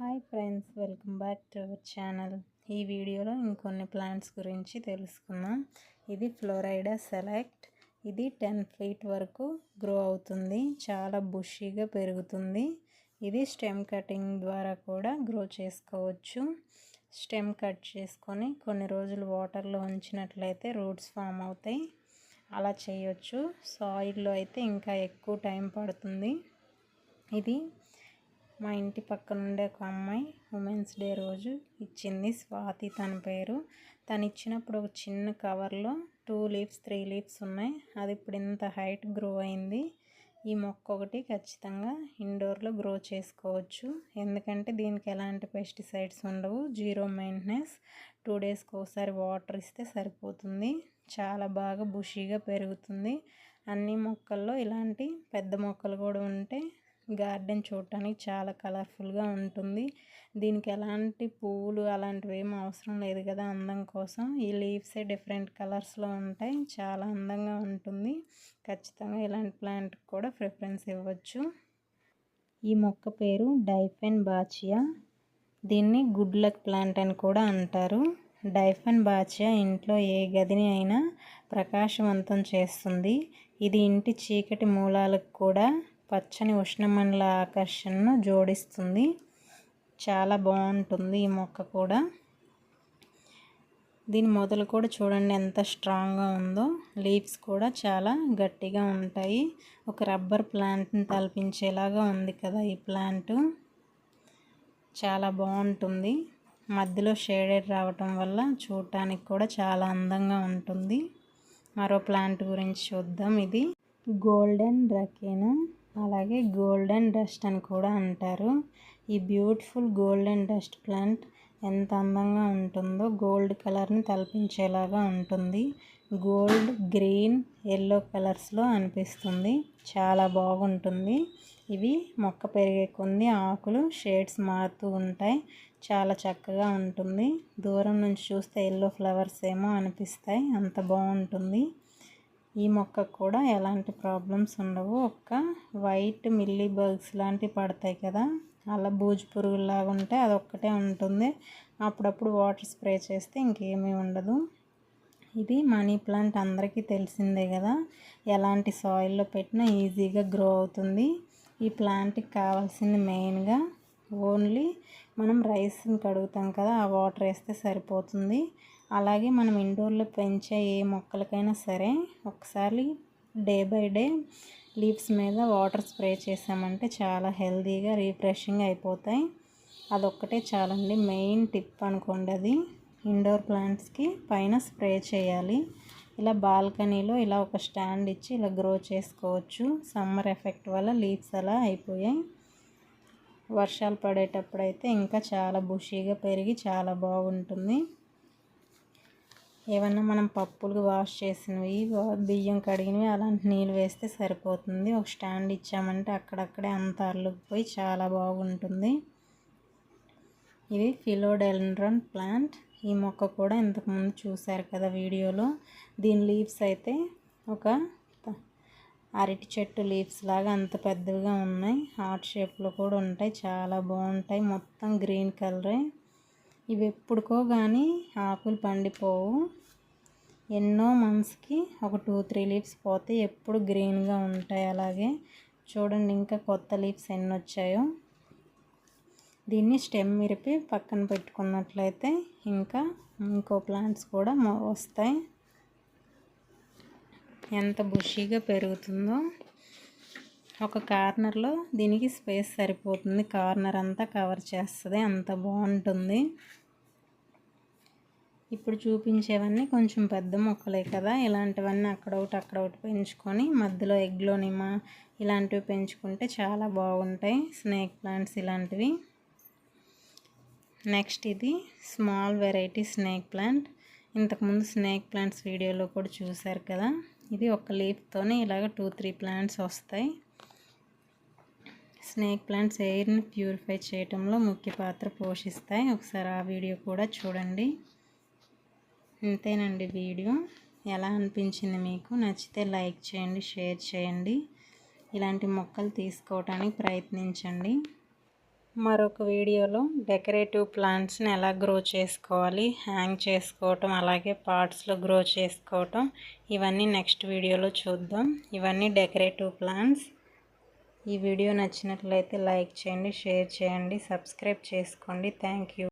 Hi friends welcome back to our channel. ఈ వీడియోలో ఇంకొన్ని ప్లాంట్స్ గురించి తెలుసుకుందాం. ఇది ఫ్లోరైడా సెలెక్ట్. ఇది టెన్ ఫీట్ వరకు గ్రో అవుతుంది. చాలా బుషీగా పెరుగుతుంది. ఇది స్టెమ్ కటింగ్ ద్వారా కూడా గ్రో చేసుకోవచ్చు. స్టెమ్ కట్ చేసుకొని కొన్ని రోజులు వాటర్లో ఉంచినట్లయితే రూట్స్ ఫామ్ అవుతాయి. అలా చేయొచ్చు. సాయిల్లో అయితే ఇంకా ఎక్కువ టైం పడుతుంది. ఇది మా ఇంటి పక్కన ఉండే ఒక అమ్మాయి ఉమెన్స్ డే రోజు ఇచ్చింది స్వాతి తన పేరు. తను ఇచ్చినప్పుడు ఒక చిన్న కవర్లో టూ లీవ్స్ త్రీ లీవ్స్ ఉన్నాయి. అది ఇప్పుడు ఇంత హైట్ గ్రో అయింది. ఈ మొక్క ఒకటి ఖచ్చితంగా ఇండోర్లో గ్రో చేసుకోవచ్చు. ఎందుకంటే దీనికి ఎలాంటి పెస్టిసైడ్స్ ఉండవు. Zero maintenance. టూ డేస్కి ఒకసారి వాటర్ ఇస్తే సరిపోతుంది. చాలా బాగా బుషీగా పెరుగుతుంది. అన్ని మొక్కల్లో ఇలాంటి పెద్ద మొక్కలు కూడా ఉంటే గార్డెన్ చూడటానికి చాలా కలర్ఫుల్గా ఉంటుంది. దీనికి ఎలాంటి పువ్వులు అలాంటివి ఏం అవసరం లేదు కదా అందం కోసం. ఈ లీవ్సే డిఫరెంట్ కలర్స్లో ఉంటాయి. చాలా అందంగా ఉంటుంది. ఖచ్చితంగా ఇలాంటి ప్లాంట్ కూడా ప్రిఫరెన్స్ ఇవ్వచ్చు. ఈ మొక్క పేరు డైఫెన్ బాచియా. దీన్ని గుడ్ లక్ ప్లాంట్ అని కూడా అంటారు. డైఫన్ బాచియా ఇంట్లో ఏ గదిని అయినా ప్రకాశవంతం చేస్తుంది. ఇది ఇంటి చీకటి మూలాలకు కూడా పచ్చని ఉష్ణమండల ఆకర్షణను జోడిస్తుంది. చాలా బాగుంటుంది ఈ మొక్క కూడా. దీని మొదలు కూడా చూడండి ఎంత స్ట్రాంగ్గా ఉందో. లీవ్స్ కూడా చాలా గట్టిగా ఉంటాయి. ఒక రబ్బర్ ప్లాంట్ని తలపించేలాగా ఉంది కదా ఈ ప్లాంట్. చాలా బాగుంటుంది. మధ్యలో షేడెడ్ రావటం వల్ల చూడటానికి కూడా చాలా అందంగా ఉంటుంది. మరో ప్లాంట్ గురించి చూద్దాం ఇది. గోల్డెన్ రకేనా. అలాగే గోల్డెన్ డస్ట్ అని కూడా అంటారు. ఈ బ్యూటిఫుల్ గోల్డెన్ డస్ట్ ప్లాంట్ ఎంత అందంగా ఉంటుందో గోల్డ్ కలర్ని తలపించేలాగా ఉంటుంది. గోల్డ్ గ్రీన్ ఎల్లో కలర్స్లో అనిపిస్తుంది. చాలా బాగుంటుంది. ఇవి మొక్క పెరిగే కొన్ని ఆకులు షేడ్స్ మారుతూ ఉంటాయి. చాలా చక్కగా ఉంటుంది. దూరం నుంచి చూస్తే ఎల్లో ఫ్లవర్స్ ఏమో అనిపిస్తాయి. అంత బాగుంటుంది. ఈ మొక్కకు కూడా ఎలాంటి ప్రాబ్లమ్స్ ఉండవు. ఒక్క వైట్ మిల్లీ బగ్స్ లాంటివి పడతాయి కదా అలా బూజు పురుగులాగా ఉంటే అది ఒక్కటే ఉంటుంది. అప్పుడప్పుడు వాటర్ స్ప్రే చేస్తే ఇంకేమీ ఉండదు. ఇది మనీ ప్లాంట్ అందరికీ తెలిసిందే కదా ఎలాంటి సాయిల్లో పెట్టినా ఈజీగా గ్రో అవుతుంది. ఈ ప్లాంట్కి కావాల్సింది మెయిన్గా ఓన్లీ మనం రైస్ని కడుగుతాం కదా ఆ వాటర్ వేస్తే సరిపోతుంది. అలాగే మనం ఇండోర్లో పెంచే ఏ మొక్కలకైనా సరే ఒకసారి డే బై డే లీవ్స్ మీద వాటర్ స్ప్రే చేసామంటే చాలా హెల్తీగా రీఫ్రెషింగ్ అయిపోతాయి. అదొక్కటే చాలండి. మెయిన్ టిప్ అనుకోండి అది. ఇండోర్ ప్లాంట్స్కి పైన స్ప్రే చేయాలి. ఇలా బాల్కనీలో ఇలా ఒక స్టాండ్ ఇచ్చి ఇలా గ్రో చేసుకోవచ్చు. సమ్మర్ ఎఫెక్ట్ వల్ల లీవ్స్ అలా అయిపోయాయి. వర్షాలు పడేటప్పుడు అయితే ఇంకా చాలా బుషీగా పెరిగి చాలా బాగుంటుంది. ఏమన్నా మనం పప్పులు వాష్ చేసినవి బియ్యం కడిగినవి అలాంటి నీళ్ళు వేస్తే సరిపోతుంది. ఒక స్టాండ్ ఇచ్చామంటే అక్కడక్కడే అంత అల్లుకుపోయి చాలా బాగుంటుంది. ఇది ఫిలోడెండ్రన్ ప్లాంట్. ఈ మొక్క కూడా ఇంతకుముందు చూశారు కదా వీడియోలో. దీని లీవ్స్ అయితే ఒక అరటి చెట్టు లీవ్స్ లాగా అంత పెద్దవిగా ఉన్నాయి. హార్ట్ షేప్లో కూడా ఉంటాయి. చాలా బాగుంటాయి. మొత్తం గ్రీన్ కలరే ఇవి ఎప్పుడుకో కానీ ఆకులు పండిపోవు. ఎన్నో మంత్స్కి ఒక టూ త్రీ లీవ్స్ పోతే ఎప్పుడు గ్రీన్గా ఉంటాయి అలాగే. చూడండి ఇంకా కొత్త లీవ్స్ ఎన్ని వచ్చాయో. దీన్ని స్టెమ్ విరిపి పక్కన పెట్టుకున్నట్లయితే ఇంకా ఇంకో ప్లాంట్స్ కూడా వస్తాయి. ఎంత బుషీగా పెరుగుతుందో ఒక కార్నర్లో దీనికి స్పేస్ సరిపోతుంది. కార్నర్ అంతా కవర్ చేస్తుంది. అంత బాగుంటుంది. ఇప్పుడు చూపించేవన్నీ కొంచెం పెద్ద మొక్కలే కదా. ఇలాంటివన్నీ అక్కడ ఒకటి అక్కడ ఒకటి పెంచుకొని మధ్యలో ఎగ్లోనిమా ఇలాంటివి పెంచుకుంటే చాలా బాగుంటాయి. స్నేక్ ప్లాంట్స్ ఇలాంటివి. నెక్స్ట్ ఇది స్మాల్ వెరైటీ స్నేక్ ప్లాంట్. ఇంతకుముందు స్నేక్ ప్లాంట్స్ వీడియోలో కూడా చూశారు కదా. ఇది ఒక లీఫ్తోనే ఇలాగ టూ త్రీ ప్లాంట్స్ వస్తాయి. స్నేక్ ప్లాంట్స్ ఎయిర్ని ప్యూరిఫై చేయటంలో ముఖ్య పాత్ర పోషిస్తాయి. ఒకసారి ఆ వీడియో కూడా చూడండి. ఇంతేనండి వీడియో. ఎలా అనిపించింది మీకు? నచ్చితే లైక్ చేయండి షేర్ చేయండి. ఇలాంటి మొక్కలు తీసుకోవటానికి ప్రయత్నించండి. మరొక వీడియోలో డెకరేటివ్ ప్లాంట్స్ని ఎలా గ్రో చేసుకోవాలి హ్యాంగ్ చేసుకోవటం అలాగే పార్ట్స్లో గ్రో చేసుకోవటం ఇవన్నీ నెక్స్ట్ వీడియోలో చూద్దాం. ఇవన్నీ డెకరేటివ్ ప్లాంట్స్. ఈ వీడియో నచ్చినట్లయితే లైక్ చేయండి షేర్ చేయండి సబ్స్క్రైబ్ చేసుకోండి. Thank you.